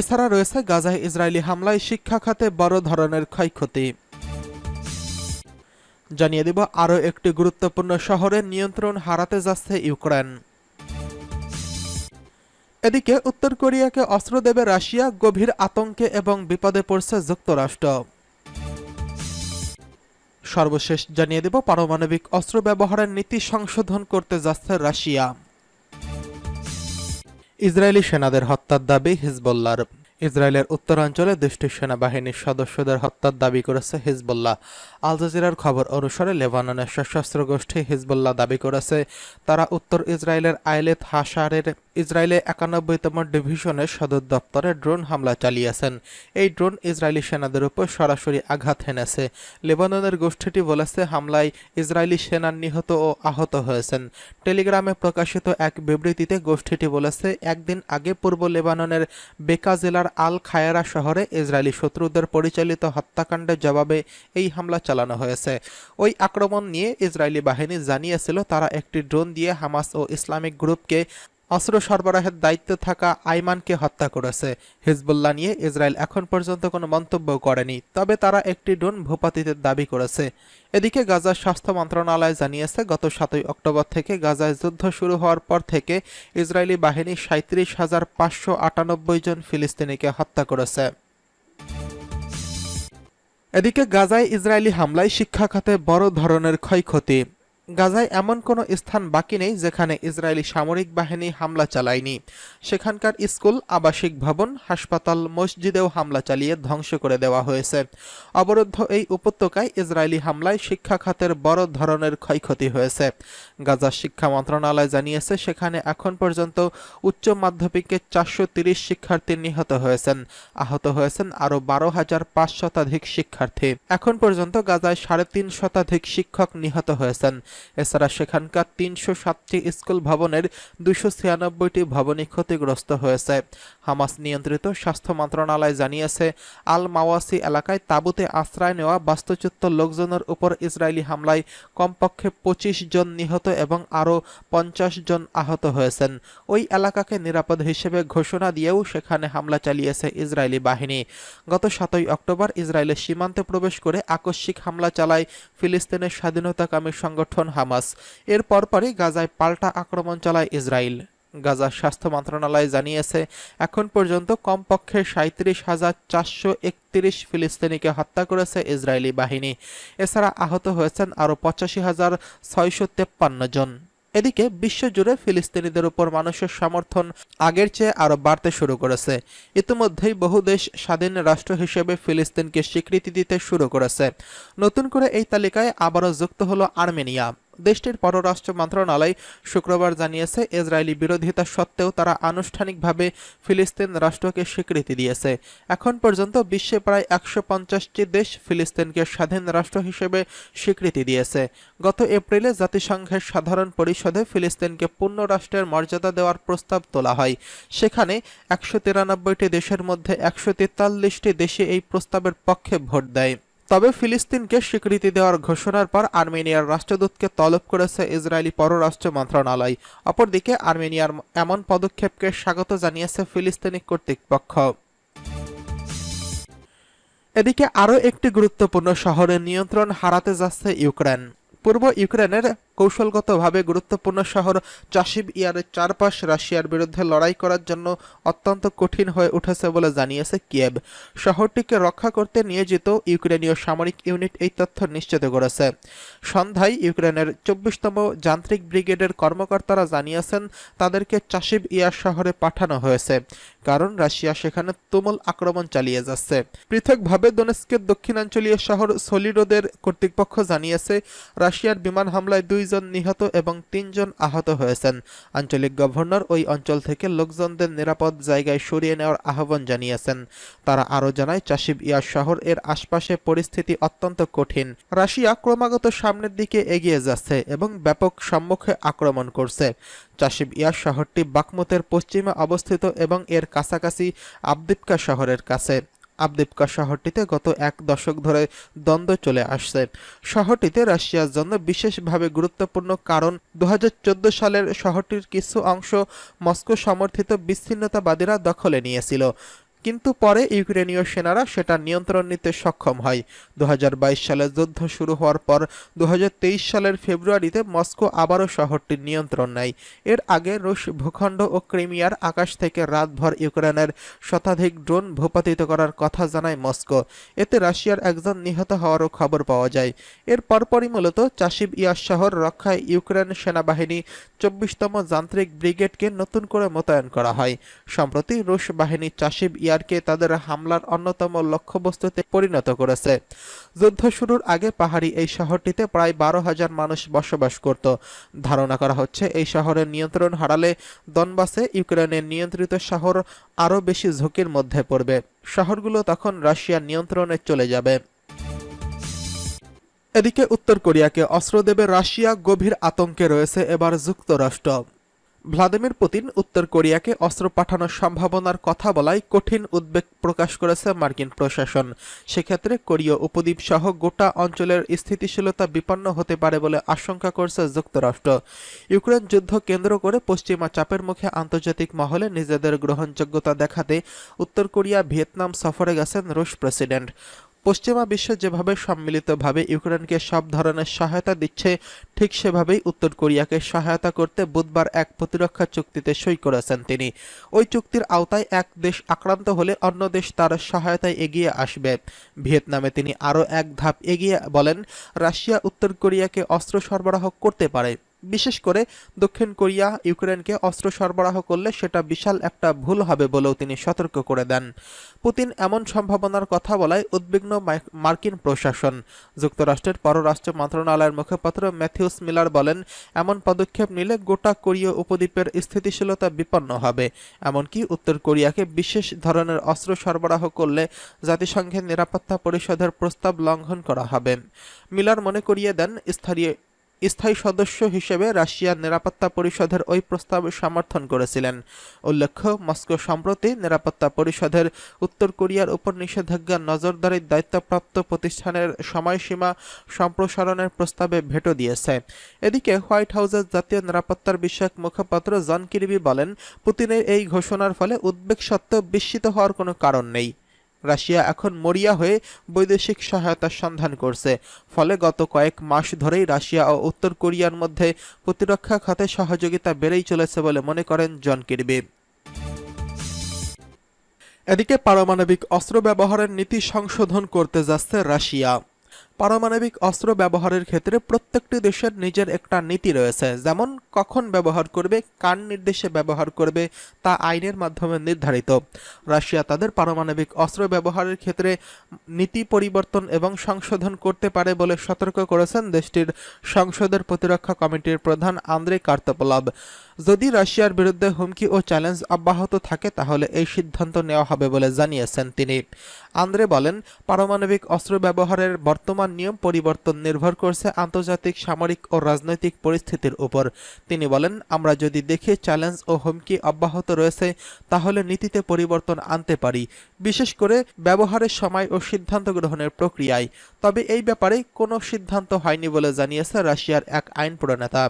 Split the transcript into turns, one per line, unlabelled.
এছাড়া রয়েছে গাজায় ইসরায়েলি হামলায় শিক্ষা খাতে বড় ধরনের ক্ষয়ক্ষতি। জানিয়ে দিব আরও একটি গুরুত্বপূর্ণ শহরের নিয়ন্ত্রণ হারাতে যাচ্ছে ইউক্রেন। এদিকে উত্তর কোরিয়াকে অস্ত্র দেবে রাশিয়া, গভীর আতঙ্কে এবং বিপদে পড়ছে যুক্তরাষ্ট্র। সর্বশেষ জানিয়ে দেব পারমাণবিক অস্ত্র ব্যবহারের নীতি সংশোধন করতে যাচ্ছে রাশিয়া। ইসরায়েলি সেনাদের হত্যার দাবি হিজবুল্লাহর। ইসরায়েলের উত্তরাঞ্চলে দেশটির সেনাবাহিনীর সদস্যদের হত্যার দাবি করেছে হিজবুল্লাহ। আল জাজিরার খবর অনুসারে লেবাননের সশস্ত্র গোষ্ঠী হিজবুল্লাহ দাবি করেছে, তারা উত্তর ইসরায়েলের আইলেত হাসারের ইসরায়েলে একানব্বইতম ডিভিশনের সদর দপ্তরে ড্রোন হামলা চালিয়েছেন। এই ড্রোন ইসরায়েলি সেনাদের উপর সরাসরি আঘাত হেনেছে। লেবাননের গোষ্ঠীটি বলেছে, হামলায় ইসরায়েলি সেনার নিহত ও আহত হয়েছেন। টেলিগ্রামে প্রকাশিত এক বিবৃতিতে গোষ্ঠীটি বলেছে, একদিন আগে পূর্ব লেবাননের বেকা জেলার আল খায়রা শহরে ইসরায়েলি শত্রুদের পরিচালিত হত্যাকাণ্ডের জবাবে এই হামলা চালানো হয়েছে। ওই আক্রমণ নিয়ে ইসরায়েলি বাহিনী জানিয়েছিল, তারা একটি ড্রোন দিয়ে হামাস ও ইসলামিক গ্রুপকে অস্ত্র সরবরাহের দায়িত্বে থাকা আইমানকে হত্যা করেছে। হিজবুল্লাহ নিয়ে ইসরায়েল এখন পর্যন্ত কোনো মন্তব্য করেনি, তবে তারা একটি ড্রোন ভূপাতিতের দাবি করেছে। এদিকে গাজার স্বাস্থ্য মন্ত্রণালয় জানিয়েছে, গত সাতই অক্টোবর থেকে গাজায় যুদ্ধ শুরু হওয়ার পর থেকে ইসরায়েলি বাহিনী সাঁত্রিশ হাজার পাঁচশো আটানব্বই জন ফিলিস্তিনিকে হত্যা করেছে। এদিকে গাজায় ইসরায়েলি হামলায় শিক্ষা খাতে বড় ধরনের ক্ষয়ক্ষতি। গাজায় এমন কোনো স্থান বাকি নেই যেখানে ইসরায়েলি সামরিক বাহিনী হামলা চালায়নি। সেখানকার স্কুল, আবাসিক ভবন, হাসপাতাল, মসজিদেও হামলা চালিয়ে ধ্বংস করে দেওয়া হয়েছে। অবরুদ্ধ এই উপত্যকায় ইসরায়েলি হামলায় শিক্ষা খাতের বড় ধরনের ক্ষয়ক্ষতি হয়েছে। গাজার শিক্ষা মন্ত্রণালয় জানিয়েছে, সেখানে এখন পর্যন্ত উচ্চ মাধ্যমিকে চারশো তিরিশ শিক্ষার্থী নিহত হয়েছেন। আহত হয়েছেন আরও বারো হাজার পাঁচ শতাধিক শিক্ষার্থী। এখন পর্যন্ত গাজায় সাড়ে তিন শতাধিক শিক্ষক নিহত হয়েছেন। এছাড়া সেখানকার তিনশো সাতটি স্কুল ভবনের দুইশো ছিয়ানব্বইটি ভবনই ক্ষতিগ্রস্ত হয়েছে। হামাস নিয়ন্ত্রিত স্বাস্থ্য মন্ত্রণালয় জানিয়েছে আল মাওয়াসি এলাকায় তাঁবুতে আশ্রয় নেওয়া বাস্তুচ্যুত লোকজনের উপর ইসরায়েলি হামলায় কমপক্ষে পঁচিশ জন নিহত এবং আরও পঞ্চাশ জন আহত হয়েছেন। ওই এলাকাকে নিরাপদ হিসেবে ঘোষণা দিয়েও সেখানে হামলা চালিয়েছে ইসরায়েলি বাহিনী। গত সাতই অক্টোবর ইসরায়েলের সীমান্তে প্রবেশ করে আকস্মিক হামলা চালায় ফিলিস্তিনের স্বাধীনতাকামী সংগঠন হামাস। এর পরপরই গাজায় পাল্টা আক্রমণ চালায় ইসরায়েল গাজার স্বাস্থ্য মন্ত্রণালয় জানিয়েছে, এখন পর্যন্ত কমপক্ষে সাঁত্রিশ হাজার চারশো একত্রিশ ফিলিস্তিনিকে হত্যা করেছে ইসরায়েলি বাহিনী। এছাড়া আহত হয়েছেন আরও পঁচাশি হাজার ছয়শো তেপ্পান্ন জন। এদিকে বিশ্বজুড়ে ফিলিস্তিনিদের উপর মানুষের সমর্থন আগের চেয়ে আরও বাড়তে শুরু করেছে। ইতিমধ্যেই বহু দেশ স্বাধীন রাষ্ট্র হিসেবে ফিলিস্তিনকে স্বীকৃতি দিতে শুরু করেছে। নতুন করে এই তালিকায় আবারও যুক্ত হলো আর্মেনিয়া। দেশটির পররাষ্ট্র মন্ত্রণালয় শুক্রবার জানিয়েছে, ইসরায়েলি বিরোধিতা সত্ত্বেও তারা আনুষ্ঠানিকভাবে ফিলিস্তিন রাষ্ট্রকে স্বীকৃতি দিয়েছে। এখন পর্যন্ত বিশ্বে প্রায় একশো পঞ্চাশটি দেশ ফিলিস্তিনকে স্বাধীন রাষ্ট্র হিসেবে স্বীকৃতি দিয়েছে। গত এপ্রিলে জাতিসংঘের সাধারণ পরিষদে ফিলিস্তিনকে পূর্ণ রাষ্ট্রের মর্যাদা দেওয়ার প্রস্তাব তোলা হয়। সেখানে একশো তিরানব্বইটি দেশের মধ্যে একশো তেতাল্লিশটি দেশে এই প্রস্তাবের পক্ষে ভোট দেয়। তবে ফিলিস্তিনকে স্বীকৃতি দেওয়ার ঘোষণার পর আর্মেনিয়ার রাষ্ট্রদূতকে তলব করেছে ইসরায়েলি পররাষ্ট্র মন্ত্রণালয়। অপরদিকে আর্মেনিয়ার এমন পদক্ষেপকে স্বাগত জানিয়েছে ফিলিস্তিনি কর্তৃপক্ষ। এদিকে আরও একটি গুরুত্বপূর্ণ শহরের নিয়ন্ত্রণ হারাতে যাচ্ছে ইউক্রেন। পূর্ব ইউক্রেনের কৌশলগতভাবে গুরুত্বপূর্ণ শহর চাশিব ইয়ারের চারপাশ রাশিয়ার বিরুদ্ধে লড়াই করার জন্য অত্যন্ত কঠিন হয়ে উঠেছে বলে জানিয়েছে কিয়েভ। শহরটিকে রক্ষা করতে নিয়োজিত ইউক্রেনীয় সামরিক ইউনিট এই তথ্য নিশ্চিত করেছে। সন্ধ্যায় ইউক্রেনের চব্বিশতম যান্ত্রিক ব্রিগেডের কর্মকর্তারা জানিয়েছেন, তাদেরকে চাশিব ইয়ার শহরে পাঠানো হয়েছে, কারণ রাশিয়া সেখানে তুমুল আক্রমণ চালিয়ে যাচ্ছে। পৃথকভাবে দোনেস্কের দক্ষিণাঞ্চলীয় শহর সলিরোদের কর্তৃপক্ষ জানিয়েছে, রাশিয়ার বিমান হামলায় দুইজন নিহত এবং তিনজন আহত হয়েছেন। আঞ্চলিক গভর্নর ওই অঞ্চল থেকে লোকজনদের নিরাপদ জায়গায় সরিয়ে নেওয়ার আহ্বান জানিয়েছেন। তারা আরও জানায় চাশিব ইয়ার শহর এর আশপাশে পরিস্থিতি অত্যন্ত কঠিন। রাশিয়া ক্রমাগত সামনের দিকে এগিয়ে যাচ্ছে এবং ব্যাপক সম্মুখে আক্রমণ করছে। চাষিব ইয়ার শহরটি বাকমুতের পশ্চিমে অবস্থিত এবং এর কাছাকাছি আবদিপকা শহরের কাছে। আবদিপকা শহরটিতে গত এক দশক ধরে দ্বন্দ্ব চলে আসছে। শহরটিতে রাশিয়ার জন্য বিশেষভাবে গুরুত্বপূর্ণ কারণ দু হাজার চোদ্দ সালের শহরটির কিছু অংশ মস্কো সমর্থিত বিচ্ছিন্নতাবাদীরা দখলে নিয়েছিল। কিন্তু পরে ইউক্রেনীয় সেনারা সেটা নিয়ন্ত্রণ নিতে সক্ষম হয়। দু হাজার বাইশ সালে যুদ্ধ শুরু হওয়ার পর দু হাজার তেইশ সালের ফেব্রুয়ারিতে মস্কো আবারও শহরটির নিয়ন্ত্রণ নেয়। এর আগে রুশ ভূখণ্ড ও ক্রিমিয়ার আকাশ থেকে রাতভর ইউক্রেনের শতাধিক ড্রোন ভূপাতিত করার কথা জানায় মস্কো। এতে রাশিয়ার একজন নিহত হওয়ারও খবর পাওয়া যায়। এর পরপরই মূলত চাষিব ইয়াস শহর রক্ষায় ইউক্রেন সেনাবাহিনী চব্বিশতম যান্ত্রিক ব্রিগেডকে নতুন করে মোতায়েন করা হয়। সম্প্রতি রুশ বাহিনী চাশিব ইয়ারকে তাদের হামলার অন্যতম লক্ষ্যবস্তুতে পরিণত করেছে। যুদ্ধ শুরুর আগে পাহাড়ি এই শহরটিতে প্রায় বারো হাজার মানুষ বসবাস করত। ধারণা করা হচ্ছে, এই শহরের নিয়ন্ত্রণ হারালে দনবাসে ইউক্রেনের নিয়ন্ত্রিত শহর আরও বেশি ঝুঁকির মধ্যে পড়বে। শহরগুলো তখন রাশিয়ার নিয়ন্ত্রণে চলে যাবে। এদিকে উত্তর কোরিয়াকে অস্ত্র দেবে রাশিয়া, গভীর আতঙ্কে রয়েছে এবার যুক্তরাষ্ট্র। ভ্লাদিমির পুতিন উত্তর কোরিয়াকে অস্ত্র পাঠানোর সম্ভাবনার কথা বলায় কঠিন উদ্বেগ প্রকাশ করেছে মার্কিন প্রশাসন। সেক্ষেত্রে কোরীয় উপদ্বীপ সহ গোটা অঞ্চলের স্থিতিশীলতা বিপন্ন হতে পারে বলে আশঙ্কা করছে যুক্তরাষ্ট্র। ইউক্রেন যুদ্ধ কেন্দ্র করে পশ্চিমা চাপের মুখে আন্তর্জাতিক মহলে নিজেদের গ্রহণযোগ্যতা দেখাতে উত্তর কোরিয়া ভিয়েতনাম সফরে গেছেন রুশ প্রেসিডেন্ট। পশ্চিমা বিশ্ব যেভাবে সম্মিলিতভাবে ইউক্রেনকে সব ধরনের সহায়তা দিচ্ছে, ঠিক সেভাবেই উত্তর কোরিয়াকে সহায়তা করতে বুধবার এক প্রতিরক্ষা চুক্তিতে সই করেছেন তিনি। ওই চুক্তির আওতায় এক দেশ আক্রান্ত হলে অন্য দেশ তার সহায়তায় এগিয়ে আসবে। ভিয়েতনামে তিনি আরও এক ধাপ এগিয়ে বলেন, রাশিয়া উত্তর কোরিয়াকে অস্ত্র সরবরাহ করতে পারে। বিশেষ করে দক্ষিণ কোরিয়া ইউক্রেনকে অস্ত্র সরবরাহ করলে সেটা বিশাল একটা ভুল হবে বলেও তিনি সতর্ক করে দেন। পুতিন এমন সম্ভাবনার কথা বলায় উদ্বিগ্ন মার্কিন প্রশাসন। যুক্তরাষ্ট্রের পররাষ্ট্র মন্ত্রণালয়ের মুখপাত্র ম্যাথিউস মিলার বলেন, এমন পদক্ষেপ নিলে গোটা কোরীয় উপদ্বীপের স্থিতিশীলতা বিপন্ন হবে। এমনকি উত্তর কোরিয়াকে বিশেষ ধরনের অস্ত্র সরবরাহ করলে জাতিসংঘের নিরাপত্তা পরিষদের প্রস্তাব লঙ্ঘন করা হবে। মিলার মনে করিয়ে দেন, স্থানীয় স্থায়ী সদস্য হিসেবে রাশিয়ার নিরাপত্তা পরিষদের ওই প্রস্তাব সমর্থন করেছিলেন। উল্লেখ্য, মস্কো সম্প্রতি নিরাপত্তা পরিষদের উত্তর কোরিয়ার উপর নিষেধাজ্ঞা নজরদারির দায়িত্বপ্রাপ্ত প্রতিষ্ঠানের সময়সীমা সম্প্রসারণের প্রস্তাবে ভেটো দিয়েছে। এদিকে হোয়াইট হাউসের জাতীয় নিরাপত্তার বিষয়ক মুখপাত্র জন কিরবি বলেন, পুতিনের এই ঘোষণার ফলে উদ্বেগ সত্ত্বেও বিস্মিত হওয়ার কোনো কারণ নেই। রাশিয়া এখন মরিয়া হয়ে বৈদেশিক সহায়তার সন্ধান করছে। ফলে গত কয়েক মাস ধরেই রাশিয়া ও উত্তর কোরিয়ার মধ্যে প্রতিরক্ষা খাতে সহযোগিতা বেড়েই চলেছে বলে মনে করেন জন কিরবি। এদিকে পারমাণবিক অস্ত্র ব্যবহারের নীতি সংশোধন করতে যাচ্ছে রাশিয়া। পারমাণবিক অস্ত্র ব্যবহারের ক্ষেত্রে প্রত্যেকটি দেশের নিজের একটা নীতি রয়েছে, যেমন কখন ব্যবহার করবে, কার নির্দেশে ব্যবহার করবে, তা আইনের মাধ্যমে নির্ধারিত। রাশিয়া তাদের পারমাণবিক অস্ত্র ব্যবহারের ক্ষেত্রে নীতি পরিবর্তন এবং সংশোধন করতে পারে বলে সতর্ক করেছেন দেশটির সংসদের প্রতিরক্ষা কমিটির প্রধান আন্দ্রে কার্তপলাব যদি রাশিয়ার বিরুদ্ধে হুমকি ও চ্যালেঞ্জ অব্যাহত থাকে, তাহলে এই সিদ্ধান্ত নেওয়া হবে বলে জানিয়েছেন তিনি। আন্দ্রে বলেন, পারমাণবিক অস্ত্র ব্যবহারের বর্তমান নিয়ম পরিবর্তন নির্ভর করছে আন্তর্জাতিক, সামরিক ও রাজনৈতিক পরিস্থিতির উপর। তিনি বলেন, আমরা যদি দেখি চ্যালেঞ্জ ও হুমকি অব্যাহত রয়েছে, তাহলে নীতিতে পরিবর্তন আনতে পারি, বিশেষ করে ব্যবহারের সময় ও সিদ্ধান্ত গ্রহণের প্রক্রিয়ায়। তবে এই ব্যাপারে কোনো সিদ্ধান্ত হয়নি বলে জানিয়েছে রাশিয়ার এক আইন প্রণেতা